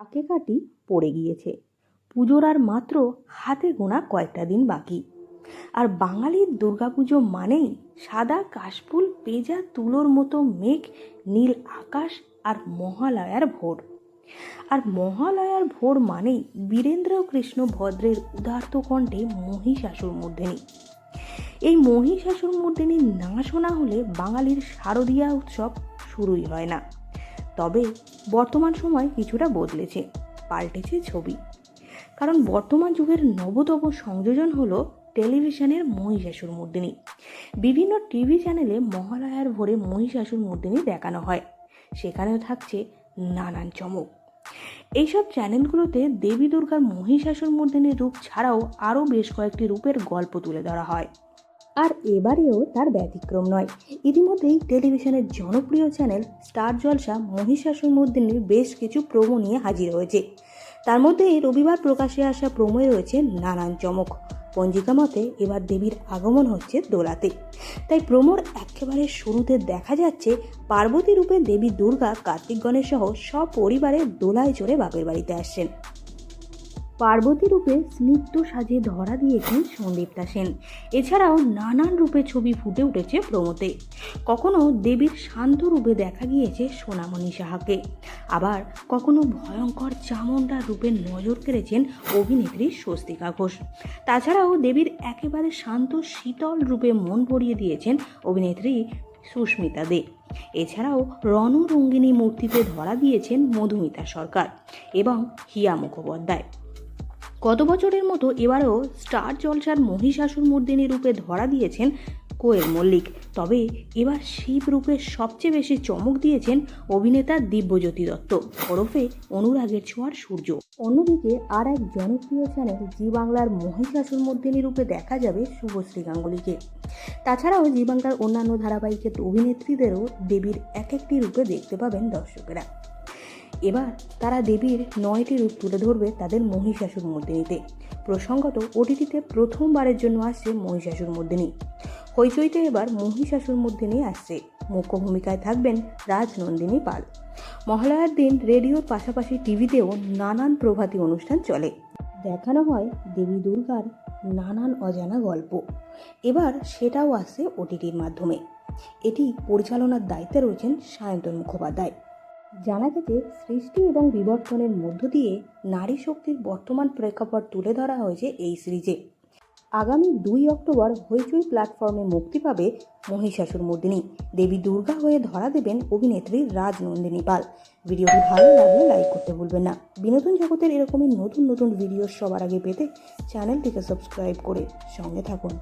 কাকে কাটি পড়ে গিয়েছে। পুজোর আর মাত্র হাতে গোনা কয়েকটা দিন বাকি। আর বাঙালির দুর্গাপুজো মানেই সাদা কাশফুল, পেঁজা, তুলোর মতো মেঘ, নীল আকাশ আর মহালয়ার ভোর। আর মহালয়ার ভোর মানেই বীরেন্দ্র কৃষ্ণ ভদ্রের উদার্ত কণ্ঠে মহিষাসুর মর্দিনী এই মহিষাসুর মর্দিনী না শোনা হলে বাঙালির শারদীয়া উৎসব শুরুই হয় না। তবে বর্তমান সময় কিছুটা বদলেছে, পাল্টেছে ছবি। কারণ বর্তমান যুগের নবতম সংযোজন হলো টেলিভিশনের মহিষাসুর মর্দিনী। বিভিন্ন টিভি চ্যানেলে মহালয়ার ভোরে মহিষাসুর মর্দিনী দেখানো হয়। সেখানেও থাকছে নানান চমক। এইসব চ্যানেলগুলোতে দেবী দুর্গার মহিষাসুর মর্দিনীর রূপ ছাড়াও আরও বেশ কয়েকটি রূপের গল্প তুলে ধরা হয়। আর এবারেও তার ব্যতিক্রম নয়। ইতিমধ্যেই টেলিভিশনের জনপ্রিয় চ্যানেল স্টার জলসা মহিষাসুর মর্দিনীর বেশ কিছু প্রোমো নিয়ে হাজির হয়েছে। তার মধ্যে রবিবার প্রকাশে আসা প্রোমোয় রয়েছে নানান চমক। পঞ্জিকা মতে, এবার দেবীর আগমন হচ্ছে দোলাতে। তাই প্রমোর একেবারে শুরুতে দেখা যাচ্ছে পার্বতী রূপে দেবী দুর্গা, কার্তিক গণেশ সহ সপরিবারে দোলায় চড়ে বাপের বাড়িতে আসছেন। পার্বতী রূপে স্নিগ্ধ সাজে ধরা দিয়েছেন সন্দীপ্তা সেন। এছাড়াও নানান রূপে ছবি ফুটে উঠেছে প্রমোতে কখনো দেবীর শান্ত রূপে দেখা গিয়েছে সোনামণি সাহাকে। আবার কখনো ভয়ঙ্কর চামুণ্ডার রূপে নজর কেড়েছেন অভিনেত্রী স্বস্তিকা ঘোষ। তাছাড়াও দেবীর একেবারে শান্ত, শীতল রূপে মন ভরিয়ে দিয়েছেন অভিনেত্রী সুস্মিতা দে। এছাড়াও রণরঙ্গিনী মূর্তিতে ধরা দিয়েছেন মধুমিতা সরকার এবং হিয়া মুখোপাধ্যায়। গত বছরের মতো এবারও স্টার জলসার মহিষাসুর মর্দিনী রূপে ধরা দিয়েছেন কোয়েল মল্লিক। তবে এবার শিব রূপে সবচেয়ে বেশি চমক দিয়েছেন অভিনেতা দিব্যজ্যোতি দত্ত। ওরফে অনুরাগের ছোঁয়ার সূর্য। অন্যদিকে আর এক জনপ্রিয় চ্যানেল জি বাংলার মহিষাসুর মর্দিনী রূপে দেখা যাবে শুভশ্রী গাঙ্গুলিকে তাছাড়াও জি বাংলার অন্যান্য ধারাবাহিকের অভিনেত্রীদেরও দেবীর এক একটি রূপে দেখতে পাবেন দর্শকেরা। এবার তারা দেবীর নয়টি রূপ তুলে ধরবে তাদের মহিষাসুর মর্দিনীতে প্রসঙ্গত ওটিটিতে প্রথমবারের জন্য আসছে মহিষাসুর মর্দিনী হইচইতে এবার মহিষাসুর মর্দিনী আসছে। মুখ্য ভূমিকায় থাকবেন রাজনন্দিনী পাল। মহালয়ার দিন রেডিওর পাশাপাশি টিভিতেও নানান প্রভাতী অনুষ্ঠান চলে। দেখানো হয় দেবী দুর্গার নানান অজানা গল্প। এবার সেটাও আসছে ওটিটির মাধ্যমে। এটি পরিচালনার দায়িত্বে রয়েছেন সায়ন্তন মুখোপাধ্যায়। জানা গেছে, সৃষ্টি এবং বিবর্তনের মধ্য দিয়ে নারী শক্তির বর্তমান প্রেক্ষাপট তুলে ধরা হয়েছে এই সিরিজে। আগামী দুই অক্টোবর হইচই প্ল্যাটফর্মে মুক্তি পাবে মহিষাসুর মর্দিনী। দেবী দুর্গা হয়ে ধরা দেবেন অভিনেত্রী রাজনন্দিনী পাল। ভিডিওটি ভালো লাগলে লাইক করতে ভুলবেন না। বিনোদন জগতের এরকমই নতুন নতুন ভিডিও সবার আগে পেতে চ্যানেলটিকে সাবস্ক্রাইব করে সঙ্গে থাকুন।